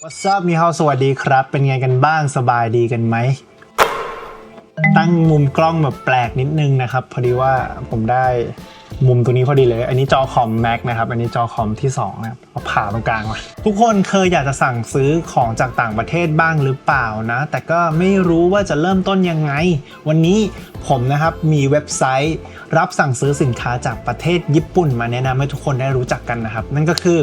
What's up มีฮาสวัสดีครับ เป็นไงกันบ้างสบายดีกันไหม ตั้งมุมกล้องแบบแปลกนิดนึงนะครับ พอดีว่าผมได้มุมตัวนี้พอดีเลย อันนี้จอคอม Mac นะครับ อันนี้จอคอมที่ 2 นะครับเอาผ่าตรงกลางมา ทุกคนเคยอยากจะสั่งซื้อของจากต่างประเทศบ้างหรือเปล่านะ แต่ก็ไม่รู้ว่าจะเริ่มต้นยังไง วันนี้ ผมนะครับมีเว็บไซต์รับสั่งซื้อสินค้าจากประเทศญี่ปุ่นมาแนะนำให้ทุกคนได้รู้จักกันนะครับ นั่นก็คือ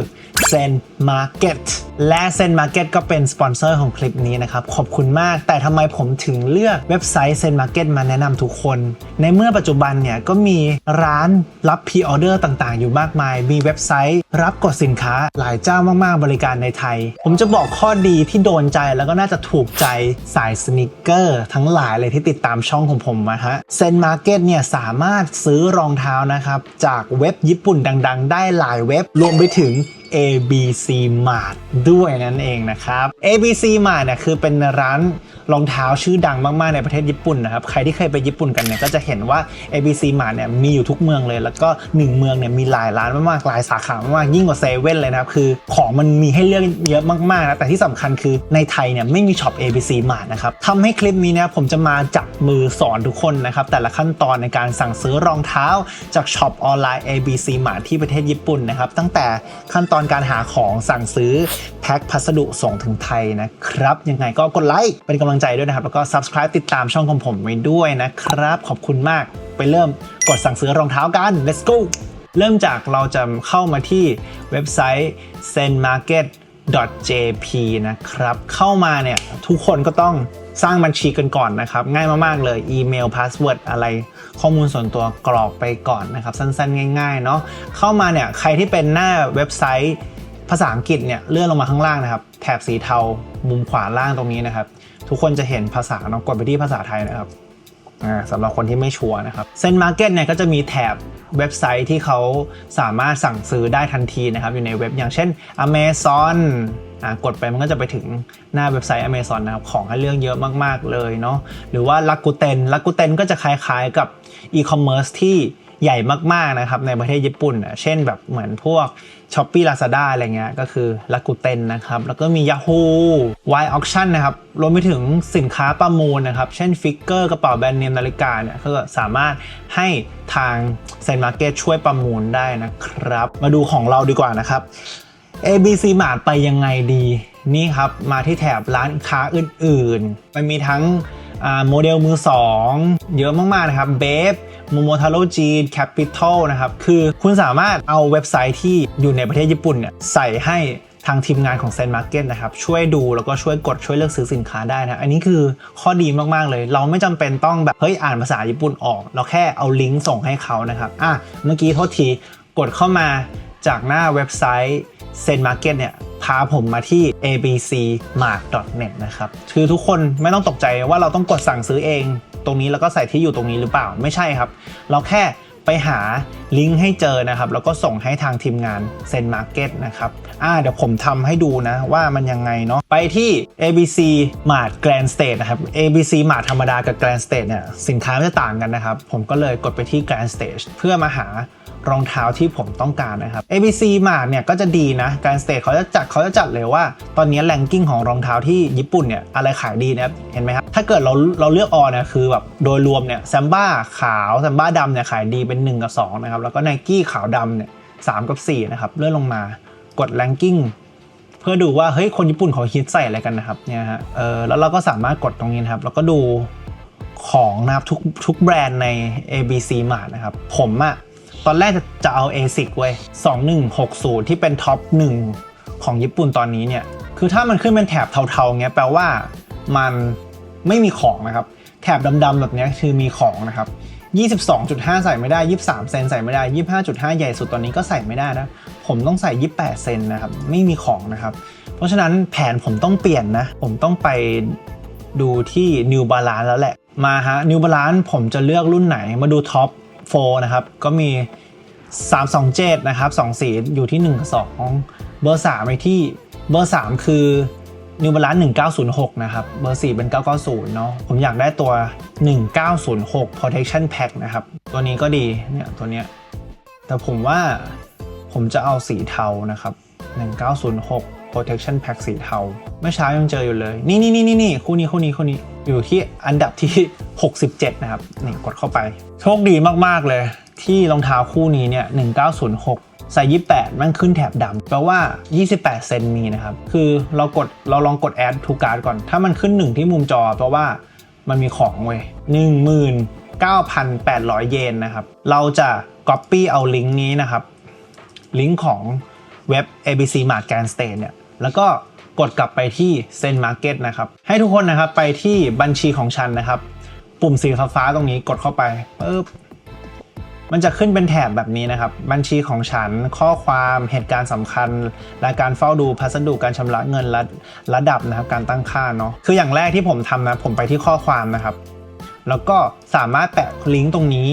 Zen Market และ Zen Market ก็เป็นสปอนเซอร์ของคลิปนี้นะครับ ขอบคุณมาก แต่ทำไมผมถึงเลือกเว็บไซต์ Zen Market มาแนะนำทุกคน ในเมื่อปัจจุบันเนี่ยก็มีร้านรับพ r ออเดอร์ต่างๆ อยู่มากมาย มีเว็บไซต์รับกดสินค้าหลายเจ้ามาก ๆ บริการในไทย ผมจะบอกข้อดีที่โดนใจแล้วก็น่าจะถูกใจสายสนิเกอร์ทั้งหลายเลยที่ติดตามช่องของผมมาฮะเซนมาร์เก็ตเนี่ยสามารถซื้อรองเท้านะครับ จากเว็บญี่ปุ่นดัง ๆ ได้หลายเว็บรวมไปถึง ABC Mart ด้วยนั่นเองนะครับ ABC Mart เนี่ยคือเป็นร้านรองเท้าชื่อดังมากๆในประเทศญี่ปุ่นนะครับ ใครที่เคยไปญี่ปุ่นกันเนี่ยก็จะเห็นว่า ABC Mart เนี่ยมีอยู่ทุกเมืองเลย แล้วก็ 1 เมืองเนี่ยมีหลายร้านมากๆหลายสาขามากๆยิ่งกว่าเซเว่นเลยนะครับ คือของมันมีให้เลือกเยอะมากๆนะแต่ที่สำคัญคือในไทยเนี่ยไม่มีช็อป ABC Mart นะครับทำให้คลิปนี้เนี่ยผมจะมาจับมือสอนทุกคนนะครับแต่ละขั้นตอนในการสั่งซื้อรองเท้าจากช็อปออนไลน์ ABC Mart ที่ประเทศญี่ปุ่นนะครับตั้งแต่ขั้นตอนการหาของสั่งซื้อแพ็คพัสดุส่งถึงไทยนะครับ ยังไงก็กดไลค์เป็นกำลังใจด้วยนะครับ แล้วก็ subscribe ติดตามช่องของผมไว้ด้วยนะครับ ขอบคุณมากไปเริ่มกดสั่งซื้อรองเท้ากัน let's go เริ่มจากเราจะเข้ามาที่เว็บไซต์ zenmarket jp นะครับ เข้ามาเนี่ย ทุกคนก็ต้องสร้างบัญชีกันก่อนนะครับ ง่ายมาก ๆ เลยอีเมลพาสเวิร์ดอะไรข้อมูลส่วนตัวกรอกไปก่อนนะครับ สั้น ๆ ง่าย ๆ เนาะเข้ามาเนี่ย ใครที่เป็นหน้าเว็บไซต์ภาษาอังกฤษเนี่ยเลื่อนลงมาข้างล่างนะครับ แถบสีเทามุมขวาล่างตรงนี้นะครับ ทุกคนจะเห็นภาษาเนาะกดไปที่ภาษาไทยนะครับสำหรับคนที่ไม่ชัวร์นะครับเซนมาร์เก็ตเนี่ยก็จะมีแถบ เว็บไซต์ที่เขาสามารถสั่งซื้อได้ทันทีนะครับ อยู่ในเว็บอย่างเช่น Amazon อ่ากดไปมันก็จะไปถึงหน้าเว็บไซต์ Amazon นะครับ ของให้เลือกเยอะมาก ๆ เลยเนาะหรือว่า Rakuten Rakuten ก็จะคล้าย ๆ กับ e-commerce ที่ใหญ่มาก ๆ นะครับ ในประเทศญี่ปุ่นอะเช่นแบบเหมือนพวก s h o p e e Lazada อะไรเงี้ยก็คือ l a k u t e n นะครับ แล้วก็มี Yahoo Y Auction นะครับ รวมไปถึงสินค้าประมูลนะครับ เช่นฟิกเกอร์กระเป๋าแบรนด์เนมนาฬิกาเนี่ยก็สามารถให้ทางเซนมาร์เก็ตช่วยประมูลได้นะครับ มาดูของเราดีกว่านะครับ ABC Mart ไปยังไงดีนี่ครับ มาที่แถบร้านค้าอื่นๆ มันมีทั้งโมเดลมือ 2 เยอะมาก ๆ นะครับเบฟ โมโมทาโร่จีนแคปิตอลนะครับ คือคุณสามารถเอาเว็บไซต์ที่อยู่ในประเทศญี่ปุ่นเนี่ยใส่ให้ทางทีมงานของเซนมาร์เก็ตนะครับ ช่วยดูแล้วก็ช่วยกดช่วยเลือกซื้อสินค้าได้นะอันนี้คือข้อดีมาก ๆ เลย เราไม่จำเป็นต้องแบบ เฮ้ย อ่านภาษาญี่ปุ่นออก เราแค่เอาลิงก์ส่งให้เขานะครับอะเมื่อกี้โทษทีกดเข้ามาจากหน้าเว็บไซต์เซนมาร์เก็ตเนี่ยพาผมมาที่ abcmart.net นะครับ คือทุกคนไม่ต้องตกใจว่าเราต้องกดสั่งซื้อเอง ตรงนี้แล้วก็ใส่ที่อยู่ตรงนี้หรือเปล่าไม่ใช่ครับ เราแค่ไปหาลิงก์ให้เจอนะครับ แล้วก็ส่งให้ทางทีมงานเซนมาร์เก็ตนะครับอ่าเดี๋ยวผมทำให้ดูนะว่ามันยังไงเนาะไปที่ ABC Mart Grand State นะครับ ABC Mart ธรรมดากับ Grand State เนี่ยสินค้ามันจะต่างกันนะครับ ผมก็เลยกดไปที่ Grand State เพื่อมาหารองเท้าที่ผมต้องการนะครับ ABC Mart เนี่ยก็จะดีนะการสเตทเขาจะจัดเขาจะจัดเลยว่า ตอนนี้แรงกิ้งของรองเท้าที่ญี่ปุ่นเนี่ยอะไรขายดีนะครับเห็นไหมครับถ้าเกิดเราเราเลือกออเนี่ยคือแบบโดยรวมเนี่ยแซมบ้าขาวแซมบ้าดำเนี่ยขายดีเป็น 1 กับ2นะครับแล้วก็ไนกี้ขาวดำเนี่ยสกับ4นะครับเลื่อนลงมากดแรงกิ้งเพื่อดูว่าเฮ้ยคนญี่ปุ่นเขาฮิตใส่อะไรกันนะครับเนี่ยฮะเออแล้วเราก็สามารถกดตรงนี้นะครับ แล้วก็ดูของนะครับทุกทุกแบรนด์ใน ABC Mart นะครับ ผมอะ ตอนแรกจะเอา ASIC เว้ย2160 ที่เป็นท็อป 1 ของญี่ปุ่นตอนนี้เนี่ย คือถ้ามันขึ้นเป็นแถบเทาๆเงี้ยแปลว่ามันไม่มีของนะครับ แถบดำๆแบบเนี้ยคือมีของนะครับ22.5 ใส่ไม่ได้ 23 เซนใส่ไม่ได้ 25.5 ใหญ่สุดตอนนี้ก็ใส่ไม่ได้นะ ผมต้องใส่ 28 เซนนะครับ ไม่มีของนะครับ เพราะฉะนั้นแผนผมต้องเปลี่ยนนะ ผมต้องไปดูที่ New Balance แล้วแหละ มาฮะ New Balance ผมจะเลือกรุ่นไหน มาดูท็อป 4นะครับ ก็มี 327 นะครับ2สีอยู่ที่1กับ2เบอร์3ไปที่เบอร์ 3 คือ New Balance 1906 นะครับ เบอร์ 4 เป็น 990 เนาะผมอยากได้ตัว 1906 Protection Pack นะครับ ตัวนี้ก็ดีเนี่ยตัวเนี้ยแต่ผมว่าผมจะเอาสีเทานะครับ 1906 protection pack สีเทา เมื่อเช้ายังเจออยู่เลย นี่นี่นี่นี่นี่คู่นี้คู่นี้คู่นี้ อยู่ที่อันดับที่ 67 นะครับ นี่กดเข้าไป โชคดีมาก ๆ เลย ที่รองเท้าคู่นี้เนี่ย 1906ใส่28 มันขึ้นแถบดำแปลว่า 28 เซนมีนะครับ คือเรากดเราลองกด add to cart ก่อน ถ้ามันขึ้น1ที่มุมจอแปลว่ามันมีของเว้ย19,800 เยนนะครับ เราจะ copy เอาลิงก์นี้นะครับ ลิงก์ของเว็บ ABC Mart Grand State เนี่ย แล้วก็กดกลับไปที่ Send Market นะครับ ให้ทุกคนนะครับไปที่บัญชีของฉันนะครับ ปุ่มสีฟ้าตรงนี้กดเข้าไปปึ๊บมันจะขึ้นเป็นแถบแบบนี้นะครับ บัญชีของฉันข้อความเหตุการณ์สำคัญ และการเฝ้าดูพัสดุการชำระเงินและระดับนะครับ การตั้งค่าเนาะคืออย่างแรกที่ผมทำนะ ผมไปที่ข้อความนะครับ แล้วก็สามารถแปะลิงก์ตรงนี้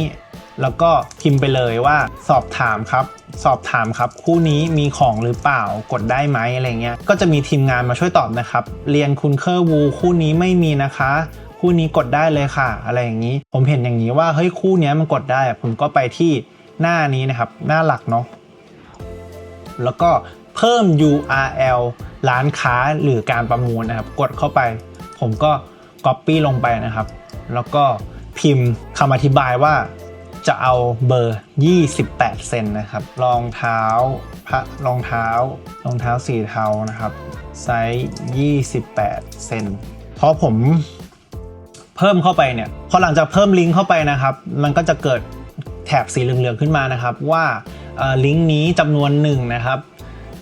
แล้วก็พิมพ์ไปเลยว่าสอบถามครับ สอบถามครับ คู่นี้มีของหรือเปล่ากดได้ไหมอะไรเงี้ยก็จะมีทีมงานมาช่วยตอบนะครับ เรียนคุณเคอร์วูคู่นี้ไม่มีนะคะคู่นี้กดได้เลยค่ะ อะไรอย่างนี้ ผมเห็นอย่างนี้ว่าเฮ้ยคู่นี้มันกดได้ ผมก็ไปที่หน้านี้นะครับ หน้าหลักเนาะแล้วก็เพิ่ม URL ร้านค้าหรือการประมูลนะครับ กดเข้าไป ผมก็ Copy ลงไปนะครับ แล้วก็พิมพ์คำอธิบายว่า จะเอาเบอร์ 28 เซนนะครับ รองเท้าพระรองเท้ารองเท้าสีเทานะครับ ไซส์ 28 เซน เพอผมเพิ่มเข้าไปเนี่ย พอหลังจากเพิ่มลิงก์เข้าไปนะครับ มันก็จะเกิดแถบสีเหลืองๆขึ้นมานะครับ ว่าลิงก์นี้จำนวนหนึ่งนะครับ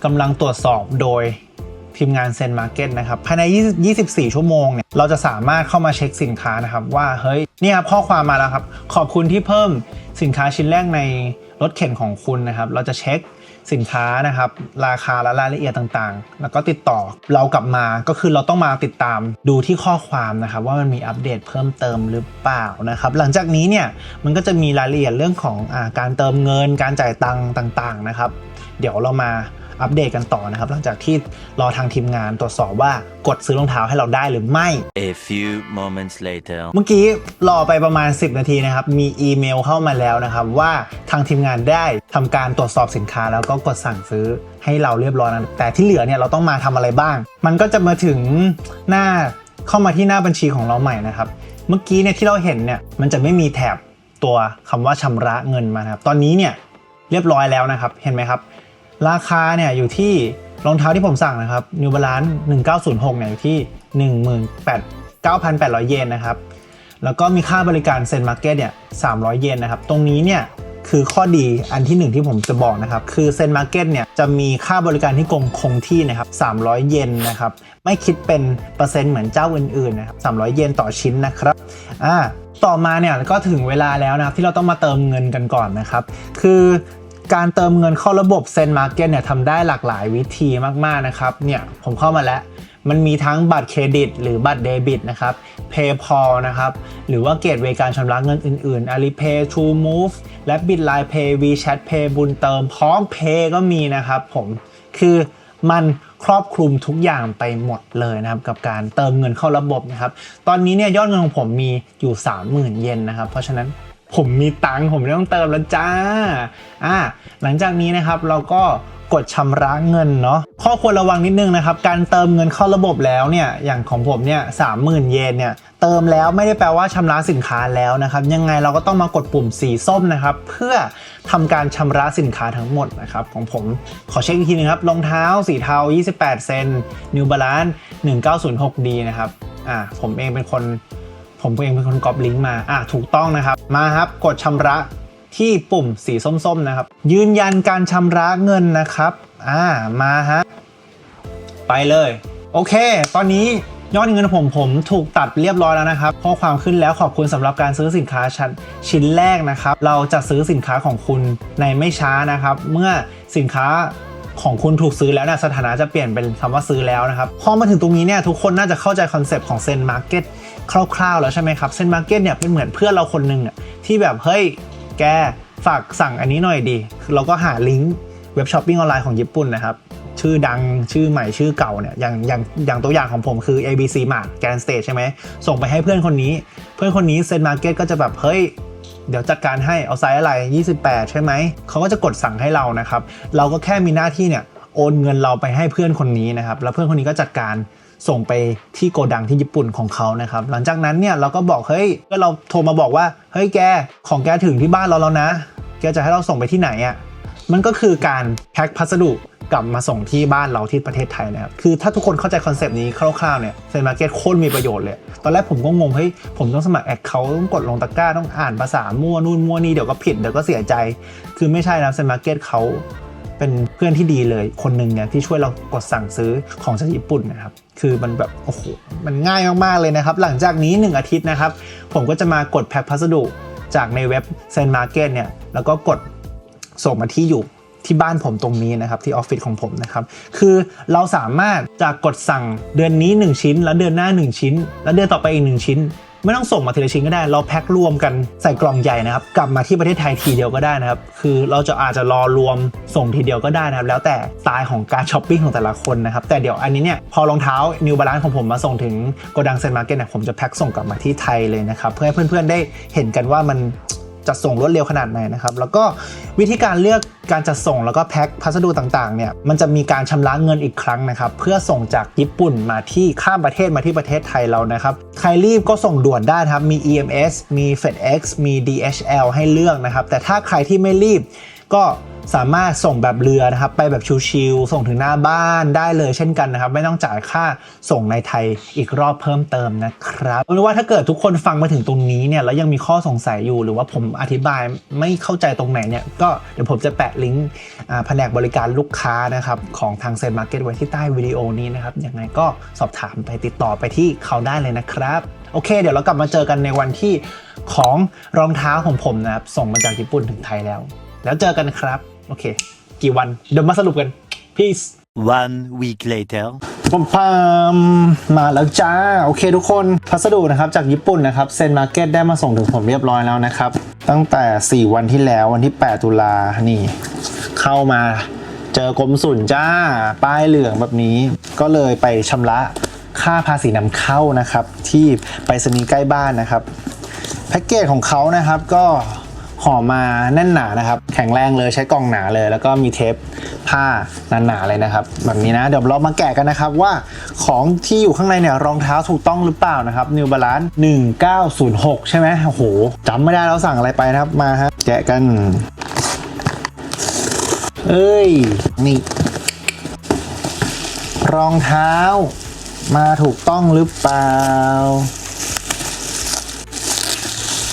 กำลังตรวจสอบโดย ทีมงานเซนมาร์เก็ตนะครับภายใน 20 24 ชั่วโมงเนี่ยเราจะสามารถเข้ามาเช็คสินค้านะครับว่าเฮ้ยนี่ครับข้อความมาแล้วครับ ขอบคุณที่เพิ่มสินค้าชิ้นแรกในรถเข็นของคุณนะครับ เราจะเช็คสินค้านะครับ ราคาและรายละเอียดต่างๆ แล้วก็ติดต่อเรากลับมาก็คือเราต้องมาติดตามดูที่ข้อความนะครับ ว่ามันมีอัปเดตเพิ่มเติมหรือเปล่านะครับ หลังจากนี้เนี่ยมันก็จะมีรายละเอียดเรื่องของอการเติมเงิน การจ่ายตังค์ต่างๆนะครับ เดี๋ยวเรามา อัปเดตกันต่อนะครับ หลังจากที่รอทางทีมงานตรวจสอบว่ากดซื้อรองเท้าให้เราได้หรือไม่ A few moments later. เมื่อกี้รอไปประมาณ 10 นาทีนะครับ มีอีเมลเข้ามาแล้วนะครับว่าทางทีมงานได้ทำการตรวจสอบสินค้า แล้วก็กดสั่งซื้อให้เราเรียบร้อยนะแต่ที่เหลือเนี่ยเราต้องมาทำอะไรบ้าง มันก็จะมาถึงหน้าเข้ามาที่หน้าบัญชีของเราใหม่นะครับ เมื่อกี้เนี่ยที่เราเห็นเนี่ยมันจะไม่มีแถบตัวคำว่าชำระเงินมานะครับ ตอนนี้เนี่ยเรียบร้อยแล้วนะครับ เห็นไหมครับ ราคาเนี่ยอยู่ที่รองเท้าที่ผมสั่งนะครับ New Balance 1906เนี่ยอยู่ที่18,9,800 เยนนะครับ แล้วก็มีค่าบริการเซ็นมาร์เก็ตเนี่ย 300 เยนนะครับ ตรงนี้เนี่ยคือข้อดีอันที่หนึ่งที่ผมจะบอกนะครับ คือเซ็นมาร์เก็ตเนี่ยจะมีค่าบริการที่คงคงที่นะครับ 300 เยนนะครับ ไม่คิดเป็นเปอร์เซ็นต์เหมือนเจ้าอื่นๆนะครับ300 เยนต่อชิ้นนะครับอ่าต่อมาเนี่ยก็ถึงเวลาแล้วนะครับที่เราต้องมาเติมเงินกันก่อนนะครับ คือ การเติมเงินเข้าระบบเซ็นมาร์เก็ตเนี่ยทำได้หลากหลายวิธีมากๆนะครับเนี่ยผมเข้ามาแล้วมันมีทั้งบัตรเครดิต หรือบัตรเดบิตนะครับ PayPal นะครับ หรือว่าเกตเวการชำระเงินอื่นๆ Alipay True Move และ Bitline Pay WeChat Pay บุญเติมพร้อม Pay ก็มีนะครับผมคือมันครอบคลุมทุกอย่างไปหมดเลยนะครับ กับการเติมเงินเข้าระบบนะครับ ตอนนี้เนี่ยยอดเงินของผมมีอยู่ 30,000 เยนนะครับ เพราะฉะนั้น ผมมีตังค์ผมไม่ต้องเติมแล้วจ้าอ่าหลังจากนี้นะครับเราก็กดชำระเงินเนาะข้อควรระวังนิดนึงนะครับ การเติมเงินเข้าระบบแล้วเนี่ยอย่างของผมเนี่ยสามหมื่นเยนเนี่ยเติมแล้วไม่ได้แปลว่าชำระสินค้าแล้วนะครับ ยังไงเราก็ต้องมากดปุ่มสีส้มนะครับ เพื่อทำการชำระสินค้าทั้งหมดนะครับของผมขอเช็คอีกทีนึงครับรองเท้าสีเทา 28 เซน New Balance 1906D นะครับอ่าผมเองเป็นคน ผมเองเป็นคนก๊อปลิงก์มาอะถูกต้องนะครับ มาครับกดชำระที่ปุ่มสีส้มๆนะครับ ยืนยันการชำระเงินนะครับอ่ามาฮะไปเลย โอเค ตอนนี้ยอดเงินผมผมถูกตัดเรียบร้อยแล้วนะครับ ข้อความขึ้นแล้วขอบคุณสำหรับการซื้อสินค้าชั้นชิ้นแรกนะครับ เราจะซื้อสินค้าของคุณในไม่ช้านะครับ เมื่อสินค้าของคุณถูกซื้อแล้วนะสถานะจะเปลี่ยนเป็นคำว่าซื้อแล้วนะครับ พอมาถึงตรงนี้เนี่ยทุกคนน่าจะเข้าใจคอนเซปต์ของเซนมาร์เก็ต คร่าวๆแล้วใช่ไหมครับเซนมาร์เก็ตเนี่ยเป็นเหมือนเพื่อนเราคนหนึ่งอะที่แบบเฮ้ยแกฝากสั่งอันนี้หน่อยดีเราก็หาลิงก์เว็บช้อปปิ้งออนไลน์ของญี่ปุ่นนะครับชื่อดังชื่อใหม่ชื่อเก่าเนี่ยอย่างอย่างอย่างตัวอย่างของผมคือ ABC Mart Grand State ใช่ไหมส่งไปให้เพื่อนคนนี้ เพื่อนคนนี้เซนมาร์เก็ตก็จะแบบเฮ้ยเดี๋ยวจัดการให้เอาไซส์อะไร 28 ใช่ไหม เขาก็จะกดสั่งให้เรานะครับ เราก็แค่มีหน้าที่เนี่ยโอนเงินเราไปให้เพื่อนคนนี้นะครับ แล้วเพื่อนคนนี้ก็จัดการ ส่งไปที่โกดังที่ญี่ปุ่นของเขานะครับ หลังจากนั้นเนี่ยเราก็บอกเฮ้ยก็เราโทรมาบอกว่าเฮ้ยแกของแกถึงที่บ้านเราแล้วนะ แกจะให้เราส่งไปที่ไหนอะ่ะมันก็คือการแพ็คพัสดุกลับมาส่งที่บ้านเราที่ประเทศไทยนะครับ คือถ้าทุกคนเข้าใจคอนเซปต์นี้คร่าวๆเนี่ยเซนมาร์เก็ตโคตรมีประโยชน์เลย ตอนแรกผมก็งงเฮ้ยผมต้องสมัครแอคเคาท์ต้องกดลงตะกร้าต้องอ่านภาษามั่วนู่นมั่วนี่เดี๋ยวก็ผิดเดี๋ยวก็เสียใจ คือไม่ใช่นะเซนมาร์เก็ตเขา เป็นเพื่อนที่ดีเลยคนหนึ่งเนี่ยที่ช่วยเรากดสั่งซื้อของจากญี่ปุ่นนะครับคือมันแบบโอ้โหมันง่ายมากๆเลยนะครับ หลังจากนี้ 1 อาทิตย์นะครับ ผมก็จะมากดแพ็คพัสดุจากในเว็บเซนมาร์เก็ตเนี่ยแล้วก็กดส่งมาที่อยู่ที่บ้านผมตรงนี้นะครับที่ออฟฟิศของผมนะครับ คือเราสามารถจะกดสั่งเดือนนี้ 1 ชิ้น แล้วเดือนหน้า 1 ชิ้น แล้วเดือนต่อไปอีก 1 ชิ้น ไม่ต้องส่งมาทีละชิ้นก็ได้ เราแพ็ครวมกันใส่กล่องใหญ่นะครับ กลับมาที่ประเทศไทยทีเดียวก็ได้นะครับ คือเราจะอาจจะรอรวมส่งทีเดียวก็ได้นะครับ แล้วแต่สไตล์ของการช้อปปิ้งของแต่ละคนนะครับ แต่เดี๋ยวอันนี้เนี่ยพอรองเท้า New Balance ของผมมาส่งถึงโกดังเซนมาร์เก็ตเนี่ยผมจะแพ็คส่งกลับมาที่ไทยเลยนะครับ เพื่อให้เพื่อนๆได้เห็นกันว่ามัน จัดส่งรวดเร็วขนาดไหนนะครับ แล้วก็วิธีการเลือกการจัดส่งแล้วก็แพ็คพัสดุต่างๆเนี่ยมันจะมีการชำระเงินอีกครั้งนะครับ เพื่อส่งจากญี่ปุ่นมาที่ข้ามประเทศมาที่ประเทศไทยเรานะครับ ใครรีบก็ส่งด่วนได้ครับ มี EMS มี FedEx มี DHL ให้เลือกนะครับ แต่ถ้าใครที่ไม่รีบก็ สามารถส่งแบบเรือนะครับไปแบบชิวๆส่งถึงหน้าบ้านได้เลยเช่นกันนะครับ ไม่ต้องจ่ายค่าส่งในไทยอีกรอบเพิ่มเติมนะครับเอาเป็นว่าถ้าเกิดทุกคนฟังมาถึงตรงนี้เนี่ยแล้วยังมีข้อสงสัยอยู่หรือว่าผมอธิบายไม่เข้าใจตรงไหนเนี่ยก็เดี๋ยวผมจะแปะลิงก์อ่าแผนกบริการลูกค้านะครับของทางเซนมาร์เก็ตไว้ที่ใต้วิดีโอนี้นะครับยังไงก็สอบถามไปติดต่อไปที่เขาได้เลยนะครับโอเค เดี๋ยวเรากลับมาเจอกันในวันที่ของรองเท้าของผมนะครับ ส่งมาจากญี่ปุ่นถึงไทยแล้ว แล้วเจอกันครับ โอเค กี่วัน เดี๋ยวมาสรุปกัน peace One week later. ปมปามมาแล้วจ้า โอเคทุกคนพัสดุนะครับ จากญี่ปุ่นนะครับเซนมาร์เก็ตได้มาส่งถึงผมเรียบร้อยแล้วนะครับ ตั้งแต่ 4 วันที่แล้ววันที่ 8 ตุลานี่ เข้ามาเจอกรมสุนจ้า ป้ายเหลืองแบบนี้ ก็เลยไปชำระค่าภาษีนำเข้านะครับ ที่ไปรษณีย์ใกล้บ้านนะครับ แพ็กเกจของเขานะครับก็ ห่อมาแน่นหนานะครับ แข็งแรงเลยใช้กล่องหนาเลย แล้วก็มีเทปผ้าหนาๆเลยนะครับ แบบนี้นะเดี๋ยวเรามาแกะกันนะครับว่าของที่อยู่ข้างในเนี่ยรองเท้าถูกต้องหรือเปล่านะครับ New Balance 1906 ใช่ไหมโอ้โหจำไม่ได้แล้วสั่งอะไรไปนะครับมาฮะแกะกัน เอ้ยนี่รองเท้ามาถูกต้องหรือเปล่า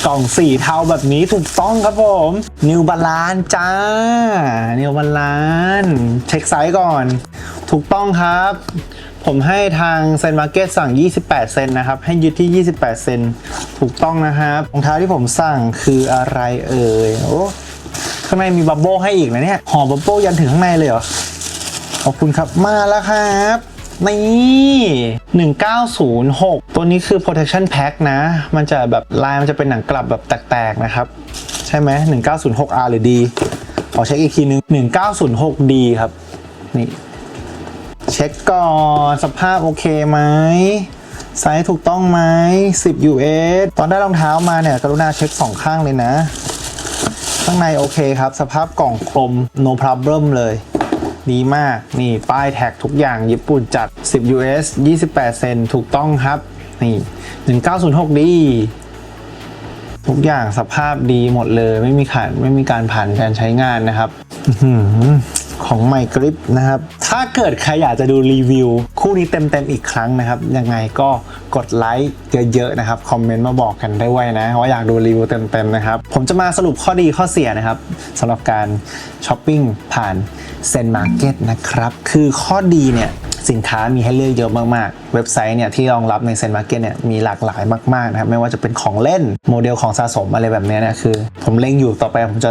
กล่องสีเทาแบบนี้ถูกต้องครับผม นิวบาลานจ้า นิวบาลานเช็คไซส์ก่อน ถูกต้องครับ ผมให้ทางเซนมาร์เก็ตสั่ง 28 เซนนะครับ ให้ยึดที่ 28 เซนถูกต้องนะครับรองเท้าที่ผมสั่งคืออะไรเอ่ยโอ้ข้างในมีบับเบิ้ลให้อีกนะเนี่ยห่อบับเบิ้ลยันถึงข้างในเลยเหรอขอบคุณครับมาแล้วครับ นี่ 1906 ตัวนี้คือ protection pack นะ มันจะแบบลายมันจะเป็นหนังกลับแบบแตกๆนะครับ ใช่ไหม 1906R หรือ D ขอเช็คอีกทีนึง 1906D ครับ นี่ เช็คก่อน สภาพโอเคไหมไซส์ถูกต้องไหม10 US ตอนได้รองเท้ามาเนี่ย กรุณาเช็คสองข้างเลยนะ ข้างในโอเคครับ สภาพกล่องคม no problem เลย ดีมาก นี่ป้ายแท็กทุกอย่างญี่ปุ่นจัด 10 US 28 เซนถูกต้องครับ นี่ 1906 ดี ทุกอย่างสภาพดีหมดเลย ไม่มีขาดไม่มีการผ่านการใช้งานนะครับ ของไมกริปนะครับ ถ้าเกิดใครอยากจะดูรีวิว คู่นี้เต็มๆอีกครั้งนะครับ ยังไงก็กดไลค์เยอะๆนะครับ คอมเมนต์มาบอกกันได้ไว้นะ ว่าอยากดูรีวิวเต็มๆนะครับ ผมจะมาสรุปข้อดีข้อเสียนะครับสำหรับการช้อปปิ้งผ่านเซนมาร์เก็ตนะครับ คือข้อดีเนี่ยสินค้ามีให้เลือกเยอะมากๆ เว็บไซต์เนี่ยที่รองรับในเซนมาร์เก็ตเนี่ยมีหลากหลายมากๆนะครับไม่ว่าจะเป็นของเล่นโมเดลของสะสมอะไรแบบเนี้ยเนี่ยคือ ผมเล็งอยู่ต่อไปผมจะ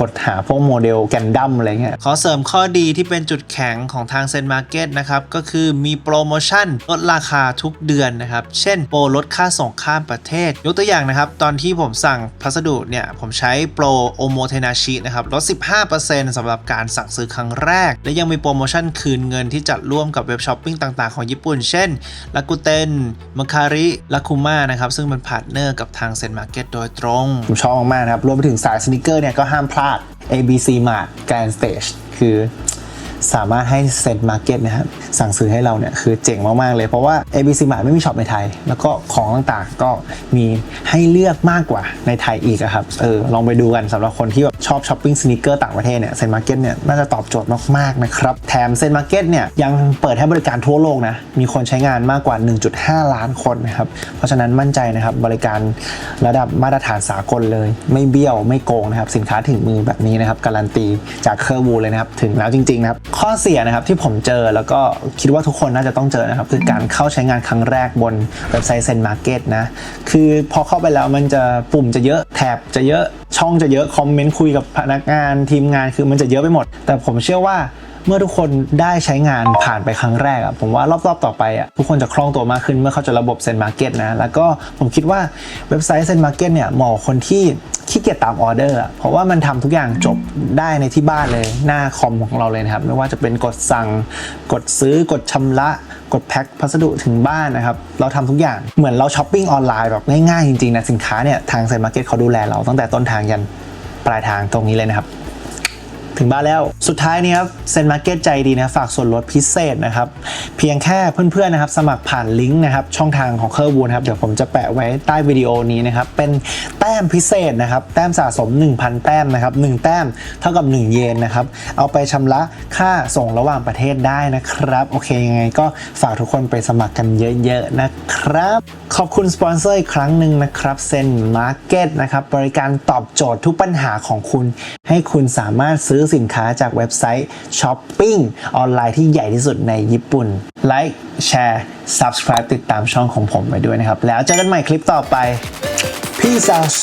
กดหาพวกโมเดลแกนดัมอะไรเงี้ยขอเสริมข้อดีที่เป็นจุดแข็งของทางเซนมาร์เก็ตนะครับ ก็คือมีโปรโมชั่นลดราคาทุกเดือนนะครับ เช่นโปรลดค่าส่งข้ามประเทศ ยกตัวอย่างนะครับ ตอนที่ผมสั่งพัสดุเนี่ย ผมใช้โปรโอโมเทนาชินะครับลด 15%สำหรับการสั่งซื้อครั้งแรก และยังมีโปรโมชั่นคืนเงินที่จัดร่วมกับเว็บช้อปปิ้งต่างๆของญี่ปุ่น เช่นลากูเตนม a คาริลาคุมานะครับซึ่งเป็นพาร์ทเนอร์กับทางเซนมาร์เก็ตโดยตรงผมชอบมากๆนะครับรวมไปถึงสายสนิเกอร์เนี่ยก็ห้ามพลาด ABC Mart Grand Stage คือ สามารถให้เซ็นมาร์เก็ตนะครับสั่งซื้อให้เราเนี่ยคือเจ๋งมาก ๆ เลย เพราะว่า ABC Mart ไม่มีช็อปในไทย แล้วก็ของต่างๆก็มีให้เลือกมากกว่าในไทยอีกครับเออลองไปดูกันสำหรับคนที่แบบชอบช้อปปิ้งสนิเกอร์ต่างประเทศเนี่ยเซ็นมาร์เก็ตเนี่ยน่าจะตอบโจทย์มากๆนะครับแถมเซ็นมาร์เก็ตเนี่ยยังเปิดให้บริการทั่วโลกนะมีคนใช้งานมากกว่า 1.5 ล้านคนนะครับเพราะฉะนั้นมั่นใจนะครับบริการระดับมาตรฐานสากลเลย ไม่เบี้ยวไม่โกงนะครับสินค้าถึงมือแบบนี้นะครับการันตีจากเคอร์บูเลยนะครับถึงแล้วจริงๆนะครับข้อเสียนะครับที่ผมเจอแล้วก็คิดว่าทุกคนน่าจะต้องเจอนะครับ คือการเข้าใช้งานครั้งแรกบนเว็บไซต์เซนมาร์เก็ตนะคือพอเข้าไปแล้วมันจะปุ่มจะเยอะแถบจะเยอะช่องจะเยอะคอมเมนต์คุยกับพนักงานทีมงานคือมันจะเยอะไปหมด แต่ผมเชื่อว่าเมื่อทุกคนได้ใช้งานผ่านไปครั้งแรกอะผมว่ารอบๆต่อไปอะทุกคนจะคล่องตัวมากขึ้นเมื่อเข้าใจระบบเซ็นมาร์เก็ตนะ แล้วก็ผมคิดว่าเว็บไซต์เซ็นมาร์เก็ตเนี่ยเหมาะคนที่ขี้เกียจตามออเดอร์อะเพราะว่ามันทำทุกอย่างจบได้ในที่บ้านเลยหน้าคอมของเราเลยนะครับ ไม่ว่าจะเป็นกดสั่ง กดซื้อกดชำระ กดแพ็คพัสดุถึงบ้านนะครับ เราทำทุกอย่างเหมือนเราช้อปปิ้งออนไลน์แบบง่ายๆจริงๆนะสินค้าเนี่ยทางเซ็นมาร์เก็ตเขาดูแลเราตั้งแต่ต้นทางยันปลายทางตรงนี้เลยนะครับ ถึงบ้านแล้ว สุดท้ายนี้ครับเซนมาร์เก็ตใจดีนะฝากส่วนลดพิเศษนะครับ เพียงแค่เพื่อนๆนะครับ สมัครผ่านลิงก์นะครับ ช่องทางของเคอร์บูนะครับ เดี๋ยวผมจะแปะไว้ใต้วิดีโอนี้นะครับ เป็นแต้มพิเศษนะครับ แต้มสะสม 1,000 แต้มนะครับ 1 แต้มเท่ากับ 1 เยนนะครับ เอาไปชำระค่าส่งระหว่างประเทศได้นะครับ โอเคยังไงก็ฝากทุกคนไปสมัครกันเยอะๆนะครับ ขอบคุณสปอนเซอร์อีกครั้งหนึ่งนะครับเซนมาร์เก็ตนะครับบริการตอบโจทย์ทุกปัญหาของคุณ ให้คุณสามารถซื้อสินค้าจากเว็บไซต์ช้อปปิ้งออนไลน์ที่ใหญ่ที่สุดในญี่ปุ่นไลค์แชร์ Subscribe ติดตามช่องของผมไว้ด้วยนะครับ แล้วเจอกันใหม่คลิปต่อไป Peace out